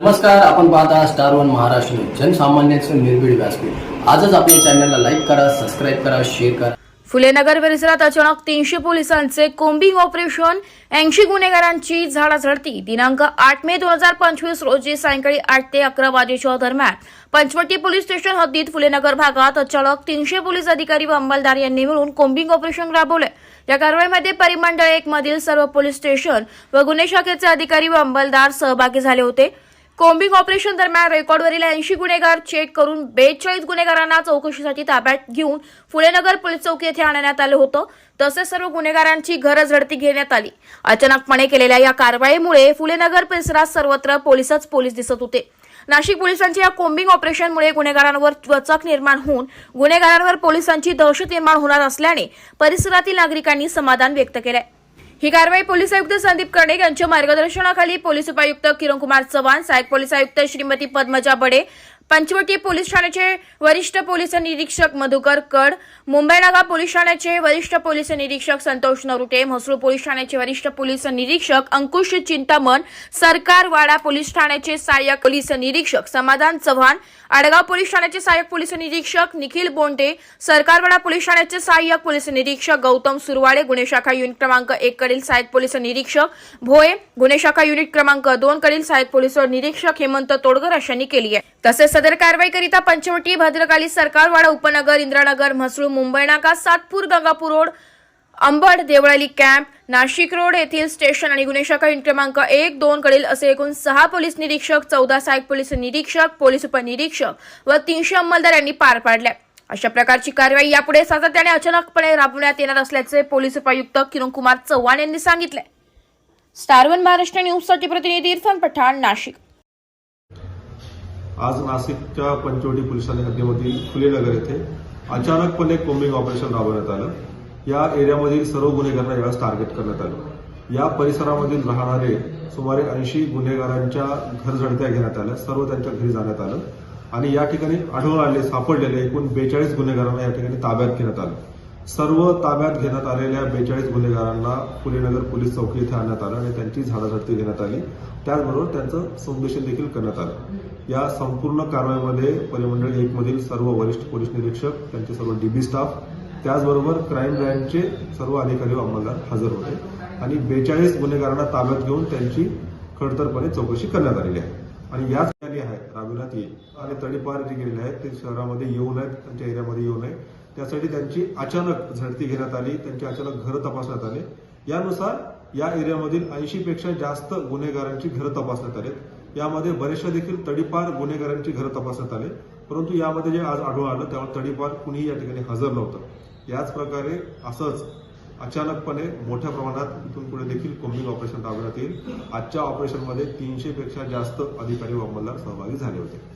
नमस्कार आपण पाहता स्टार वन महाराष्ट्र जनसामान्यांचं निर्भीड व्यासपीठ. आजच आपल्या चॅनलला लाईक करा सबस्क्राईब करा शेअर करा. फुलेनगर परिसरात अचानक तीनशे पोलिसांचे कोम्बिंग ऑपरेशन ऐंशी गुन्हेगारांची झाडाझडती. दिनांक आठ मे दोन हजार पंचवीस रोजी सायंकाळी आठ ते अकरा वाजेच्या दरम्यान पंचवटी पोलीस स्टेशन हद्दीत फुलेनगर भागात अचानक तीनशे पोलीस अधिकारी व अंमलदार यांनी मिळून कोम्बिंग ऑपरेशन राबवले. या कारवाईमध्ये परिमंडळ एक मधील सर्व पोलीस स्टेशन व गुन्हे शाखेचे अधिकारी व अंमलदार सहभागी झाले होते. कोम्बिंग ऑपरेशन दरम्यान रेकॉर्डवरील ऐंशी गुन्हेगार चेक करून बेचाळीस गुन्हेगारांना चौकशीसाठी ताब्यात घेऊन फुलेनगर पोलीस चौकी येथे आणण्यात आलं होतं. तसेच सर्व गुन्हेगारांची घर झडती घेण्यात आली. अचानकपणे केलेल्या या कारवाईमुळे फुलेनगर परिसरात सर्वत्र पोलिसच पोलीस दिसत होते. नाशिक पोलिसांच्या या कोम्बिंग ऑपरेशनमुळे गुन्हेगारांवर वचक निर्माण होऊन गुन्हेगारांवर पोलिसांची दहशत निर्माण होणार असल्याने परिसरातील नागरिकांनी समाधान व्यक्त केलंय. ही कारवाई पोलीस आयुक्त संदीप कर्णिक यांच्या मार्गदर्शनाखाली पोलीस उपायुक्त किरण कुमार चव्हाण सहाय्यक पोलीस आयुक्त श्रीमती पद्मजा बडे पंचवटी पोलीस ठाण्याचे वरिष्ठ पोलीस निरीक्षक मधुकर कड मुंबई नागा पोलीस ठाण्याचे वरिष्ठ पोलीस निरीक्षक संतोष नरुटे म्हसरूळ पोलीस ठाण्याचे वरिष्ठ पोलीस निरीक्षक अंकुश चिंतामन सरकारवाडा पोलीस ठाण्याचे सहाय्यक पोलीस निरीक्षक समाधान चव्हाण आडगाव पोलीस ठाण्याचे सहाय्यक पोलीस निरीक्षक निखिल बोंडे सरकारवाडा पोलीस ठाण्याचे सहाय्यक पोलीस निरीक्षक गौतम सुरवाडे गुन्हे शाखा युनिट क्रमांक एक कडील सहाय्यक पोलीस निरीक्षक भोये गुन्हे शाखा युनिट क्रमांक दोन कडील सहाय्यक पोलीस निरीक्षक हेमंत तोडगर अशांनी केली आहे. तसेच सदर कारवाईकरिता पंचवटी भद्रकाली सरकारवाडा उपनगर Indranagar Mhasrul Mumbai Naka Satpur Gangapur road Ambad Deolali camp Nashik road येथील स्टेशन आणि गुन्हे शाखा क्रमांक एक दोन कडील असे एकूण सहा पोलीस निरीक्षक चौदा सहाय्यक पोलीस निरीक्षक पोलीस उपनिरीक्षक व तीनशे अंमलदार यांनी पार पाडल्या. अशा प्रकारची कारवाई यापुढे सातत्याने अचानकपणे राबवण्यात येणार असल्याचे पोलीस उपायुक्त किरण कुमार चव्हाण यांनी सांगितले. स्टार वन महाराष्ट्र न्यूजसाठी प्रतिनिधी इरफान पठाण नाशिक. आज नाशिकच्या पंचवटी पोलिसांनी हद्दीमधील फुलेनगर येथे अचानकपणे कोम्बिंग ऑपरेशन राबवण्यात आलं. या एरियामधील सर्व गुन्हेगारांना यावेळेस टार्गेट करण्यात आलं. या परिसरामधील राहणारे सुमारे ऐंशी गुन्हेगारांच्या घर झडत्या घेण्यात आल्या सर्व त्यांच्या घरी जाण्यात आलं आणि या ठिकाणी आढळून आले सापडलेले एकूण बेचाळीस गुन्हेगारांना या ठिकाणी ताब्यात घेण्यात आलं. सर्व ताब्यात घेण्यात आलेल्या बेचाळीस गुन्हेगारांना फुलेनगर पोलीस चौकी इथे आणण्यात आलं आणि त्यांची झाडाझडती घेण्यात आली. त्याचबरोबर त्यांचं संदेशन देखील करण्यात आलं. या संपूर्ण कारवाईमध्ये परिमंडळ एक मधील सर्व वरिष्ठ पोलीस निरीक्षक त्यांचे सर्व डीबी स्टाफ त्याचबरोबर क्राईम ब्रँचचे सर्व अधिकारी व अंमलदार हजर होते. आणि बेचाळीस गुन्हेगारांना ताब्यात घेऊन त्यांची खडतरपणे चौकशी करण्यात आलेली आहे. आणि याच ठिकाणी आहे राबविण्यात येईल. आणि तडीपार जे गेलेले आहेत ते शहरामध्ये येऊ नयेत त्यांच्या एरियामध्ये येऊ नये. त्यासाठी त्यांची अचानक झडती घेण्यात आली त्यांची अचानक घरं तपासण्यात आले. यानुसार या एरियामधील ऐंशी पेक्षा जास्त गुन्हेगारांची घरं तपासण्यात आलेत. यामध्ये बरेचशा देखील तडीपार गुन्हेगारांची घरं तपासण्यात आले. परंतु यामध्ये जे आज आढळून आलं त्यावर तडीपार कुणीही या ठिकाणी हजर नव्हतं. याच प्रकारे असंच अचानकपणे मोठ्या प्रमाणात इथून पुढे देखील कोम्बिंग ऑपरेशन राबवण्यात येईल. आजच्या ऑपरेशनमध्ये तीनशे पेक्षा जास्त अधिकारी व अंमलदार सहभागी झाले होते.